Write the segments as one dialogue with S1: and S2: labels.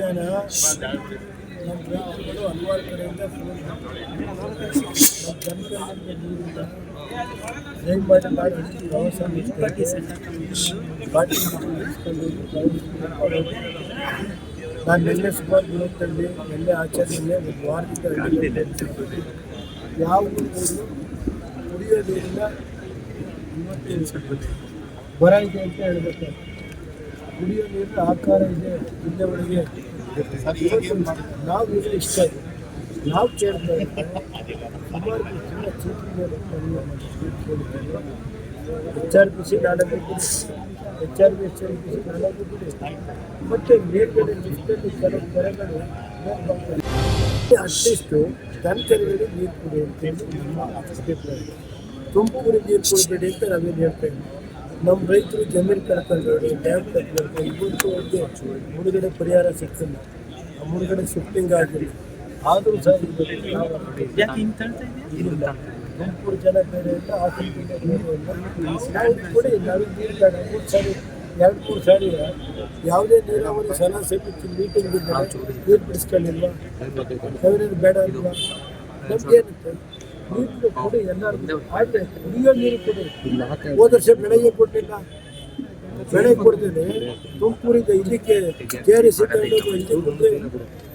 S1: ಮಧ್ಯಾಹ್ನ ನಮ್ಮ ಗ್ರಾಮಗಳು ಹಲವಾರು ಕಡೆಯಿಂದ ನೀರಿಲ್ಲ ದಯಮಾಡಿ ಮಾಡಿ ಪ್ರವಾಸ ನಾನು ನಿನ್ನೆ ಸುಮಾರು ದಿನದಲ್ಲಿ ನೆಲ್ಲೆ ಆಚರಣೆ ಒಂದು ವಾರದಿಂದ ಯಾವ ಕುಡಿಯೋದ್ರಿಂದ ಇವತ್ತು ಬರ ಇದೆ ಅಂತ ಹೇಳ್ಬೇಕು. ಕುಡಿಯೋ ನೀರಿನ ಆಕಾರ ಇದೆ ಒಳಗೆ ನಾವು ಈಗ ಇಷ್ಟ ನಾವು ಕೇಳ್ತಾ ಸುಮಾರು ಎಚ್ ಆರ್ ಪಿ ಸಿ ನಾಲ್ಕು H R P H R P C ನಾಲ್ಕು ಮತ್ತು ಮೇಲ್ಗಡೆ ಲಿಸ್ಟಲ್ಲಿ ಕೆಲವು ಕೆರೆಗಳು ಅಟ್ಲೀಸ್ಟು ದನಕರುಗಳಿಗೆ ನೀರು ಕೊಡಿ ಅಂತೇಳಿ ನಮ್ಮ ಅಭಿಪ್ರಾಯ. ತುಮಕೂರಿಗೆ ನೀರು ಕೊಡಬೇಡಿ ಅಂತ ನಾವೇನು ಹೇಳ್ತಾ ಇದ್ದೀವಿ. ನಮ್ಮ ರೈತರು ಜಮೀನು ಕಳ್ಕೊಂಡವ್ರು ಡ್ಯಾಮ್ ಕಟ್ಕೊಂಡು ಇವತ್ತು ಅವ್ರಿಗೆ ಮುಳುಗಡೆ ಪರಿಹಾರ ಸಿಗ್ತಿಲ್ಲ ಆ ಮುಳುಗಡೆ ಶಿಫ್ಟಿಂಗ್ ಆಗಿಲ್ಲ. ಆದರೂ ಸಹ ಇಲ್ಲ. ತುಮಕೂರು ಜನ ಬೇರೆ ಇಲ್ಲ ಆ ಕೊಡಿ ನಾವೇ ನೀರು ಮೂರು ಸಾರಿ ಎರಡು ಮೂರು ಸಾರಿ ಯಾವುದೇ ನೀರಾವರಿ ಸಲಹಾ ಸಮಿತಿ ಮೀಟಿಂಗ್ ಇದ್ದರೆ ನೀರು ಬಿಡಿಸ್ಕೊಳ್ಳಿಲ್ಲ ಬೇಡ ಇಲ್ಲ ನಮ್ಗೇನಿತ್ತು? ನೀರು ಕೊಡಿ ಎಲ್ಲರಿಗೂ ಆಯ್ತು. ಕುಡಿಯೋ ನೀರು ಕೊಡಿ. ಹೋದ ವರ್ಷ ಬೆಳಗ್ಗೆ ಕೊಟ್ಟಿಲ್ಲ ಬೆಳೆ ಕೊಡ್ತೀನಿ. ತುಮಕೂರಿಂದ ಇಲ್ಲಿಗೆ ಕೆ ಆರ್ ಎಸ್ ಬಿಟ್ಟರೆ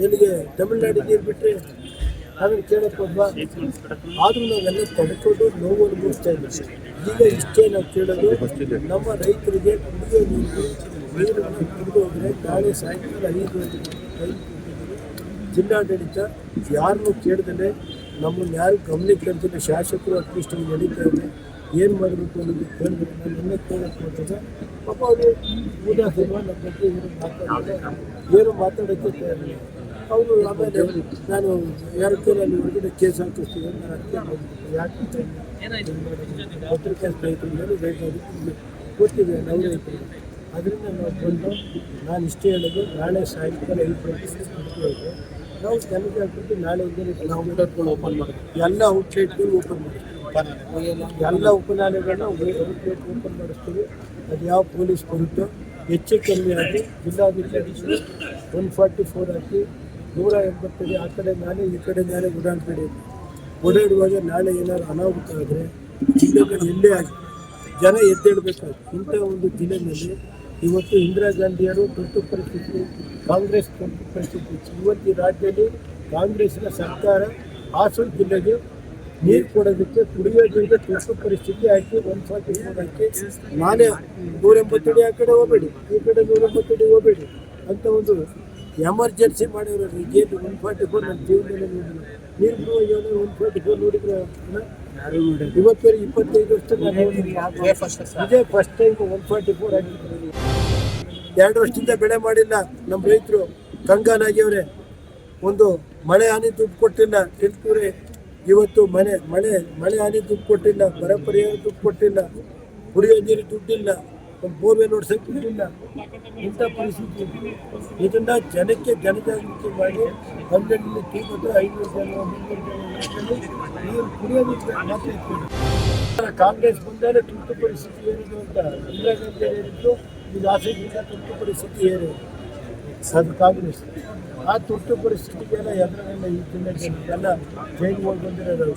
S1: ಎಲ್ಲಿಗೆ ತಮಿಳ್ನಾಡು ನೀರು ಬಿಟ್ಟರೆ ಅದನ್ನು ಕೇಳಕ್ಕೆ ಹೋದ್ವಾ ಆದರೂ ನಾವೆಲ್ಲ ತಡ್ಕೊಂಡು ನೋವು ಅನುಭವಿಸ್ತಾ ಇದ್ದೀವಿ. ಈಗ ಇಷ್ಟೇ ನಾವು ಕೇಳೋದು ನಮ್ಮ ರೈತರಿಗೆ ಕುಡಿಯೋ ನೀರು ನೀರನ್ನು ಕುಡಿದು ಹೋದರೆ ನಾಳೆ ಸಾಯಂಕಾಲ ಐದು ಜಿಲ್ಲಾಡಳಿತ ಯಾರನ್ನೂ ಕೇಳ್ದೇ ನಮ್ಮನ್ನು ಯಾರು ಗಮನಕ್ಕೆ ತರ್ತಿಲ್ಲ ಶಾಸಕರು ಅಟ್ಲೀಸ್ಟ್ ನಡೀತಾ ಇದೆ. ಏನು ಮಾಡಬೇಕು ಅನ್ನೋದು ಕೇಳಿದ್ರೆ ನಾನು ನನ್ನ ಕೇಳಕ್ಕೆ ಹೋದಾಗ ಪಾಪ ಅವರು ಉದಾಸೀನ ನಮ್ಮ ಬಗ್ಗೆ ಏನು ಮಾತಾಡಿದ್ರೆ ಏನು ಮಾತಾಡೋಕ್ಕೆ ತಯಾರಿಲ್ಲ. ಅವರು ಆಮೇಲೆ ನಾನು ಯಾರ ಕೇಳಲ್ಲಿ ಹೊರಗಡೆ ಕೇಸ್ ಹಾಕಿಸ್ತೀವಿ ಅಂತ ನಾನು ಅರ್ಥ ಮಾಡಿದ್ದೀನಿ ಯಾಕೆ ಪತ್ರಿಕಾ ಸ್ನೇಹಿತರ ಮೇಲೆ ರೈತರಿಗೆ ಕೊಟ್ಟಿದೆ ನಾವು ಅದರಿಂದ ನಾವು ಬಂದು ನಾನು ಇಷ್ಟೇ ಹೇಳೋದು, ನಾಳೆ ಸಾಯಂಕಾಲ ಐದು ಗಂಟೆಗೆ ನಾವು ಜನಕ್ಕೆ ಹಾಕ್ಬಿಟ್ಟು ನಾಳೆ ನಾವು ಓಪನ್ ಮಾಡ್ತೀವಿ ಎಲ್ಲ ಔಟ್ಲೆಟ್ಗಳು ಓಪನ್ ಮಾಡ್ತೀವಿ ಎಲ್ಲ ಉಪನಾಲೆಗಳನ್ನ ಔಟ್ಲೆಟ್ ಓಪನ್ ಮಾಡಿಸ್ತೀವಿ. ಅದು ಯಾವ ಪೊಲೀಸ್ ಬರುತ್ತೋ? ಹೆಚ್ಚು ಕಮ್ಮಿ ಆಗಿ ಜಿಲ್ಲಾಧಿಕಾರಿಗಳು ಒನ್ ಫಾರ್ಟಿ ಫೋರ್ ಹಾಕಿ ನೂರ ಎಂಬತ್ತಡಿ ಆ ಕಡೆ ನಾನೇ ಈ ಕಡೆ ನಾನೇ ಓಡಾಡ್ಬೇಡಿ ಓಡಾಡುವಾಗ ನಾಳೆ ಏನಾದ್ರು ಅನಾಹುತ ಆದರೆ ಜಿಲ್ಲೆಗಳು ಎಲ್ಲೇ ಆಗಿ ಜನ ಎದ್ದೇಳ್ಬೇಕಾಗಿ ಇಂಥ ಒಂದು ಜಿಲ್ಲೆಯಲ್ಲಿ ಇವತ್ತು ಇಂದಿರಾ ಗಾಂಧಿಯವರು ತುರ್ತು ಪರಿಸ್ಥಿತಿ, ಕಾಂಗ್ರೆಸ್ ತುರ್ತು ಪರಿಸ್ಥಿತಿ. ಇವತ್ತು ರಾಜ್ಯದಲ್ಲಿ ಕಾಂಗ್ರೆಸ್ನ ಸರ್ಕಾರ ಹಾಸನ ಜಿಲ್ಲೆಗೆ ನೀರು ಕೊಡೋದಕ್ಕೆ, ಕುಡಿಯೋ ನೀರಿಗೆ ತುರ್ತು ಪರಿಸ್ಥಿತಿ ಹಾಕಿ ಒಂದು ಸಾವಿರ ಹಾಕಿ ನಾನೇ ನೂರ ಎಂಬತ್ತಡಿ ಆ ಕಡೆ ಹೋಗಬೇಡಿ, ಈ ಕಡೆ ನೂರ ಎಂಬತ್ತಡಿ ಹೋಗಬೇಡಿ ಅಂತ ಒಂದು ಎಮರ್ಜೆನ್ಸಿ ಮಾಡಿದ್ರು J P one forty four ನನ್ನ ಜೀವನದಲ್ಲಿ ನೋಡಿಲ್ಲ ನೀರು ಬಿಡುವ ಯೋಜನೆ ಒನ್ ಫಾರ್ಟಿ ಫೋರ್ ನೋಡಿದ್ರೆ ಇವತ್ತವರೆಗೆ ಇಪ್ಪತ್ತೈದು ವರ್ಷ ನಾನು. ಇದೇ first time one forty four ಎರಡು ವರ್ಷದಿಂದ ಬೆಳೆ ಮಾಡಿಲ್ಲ ನಮ್ಮ ರೈತರು. ಕಂಗಾಲಾಗ್ಯವ್ರೆ ಒಂದು ಮಳೆ ಹಾನಿ ದುಡ್ಡು ಕೊಟ್ಟಿಲ್ಲ. ತಿಳ್ಕೂರೆ ಇವತ್ತು ಮನೆ ಮಳೆ ಮಳೆ ಹಾನಿ ದುಡ್ಡು ಕೊಟ್ಟಿಲ್ಲ ಬರ ಪರಿಹಾರ ದುಡ್ಡು ಕೊಟ್ಟಿಲ್ಲ ಕುಡಿಯೋ ನೀರು ದುಡ್ಡಿಲ್ಲ. ಒಂದು ಬೋರ್ವೆಲ್ ನೋಡ್ಸಕ್ಕೆ ಇರಲಿಲ್ಲ. ಇಂಥ ಪರಿಸ್ಥಿತಿ. ಇದೆ. ಇದನ್ನ ಜನಕ್ಕೆ ಜನಜಾಗೃತಿ ಮಾಡಿ ಹನ್ನೆರಡು ಮತ್ತು ಐನೂರು ಜನ ನೀರು ಕುಡಿಯೋದಕ್ಕೆ ಮಾತ್ರ ಇಟ್ಕೊಂಡು ಕಾಂಗ್ರೆಸ್ ಮುಂದೆ ತುರ್ತು ಪರಿಸ್ಥಿತಿ ಏನಿದೆ ಅಂತ ಇಂದಿರಾ ಗಾಂಧಿ ಹೇಳಿದ್ರು ಇದು ಆಸೆಗಿಂತ ತುರ್ತು ಪರಿಸ್ಥಿತಿ ಏನು ಅದು ಕಾಂಗ್ರೆಸ್. ಆ ತುರ್ತು ಪರಿಸ್ಥಿತಿಗೆಲ್ಲ ಎದುರಲ್ಲ ಈ ತಿಂಗಳ ಎಲ್ಲ ಜೈಲಿಗೆ ಹೋಗಿ ಬಂದಿರೋದು.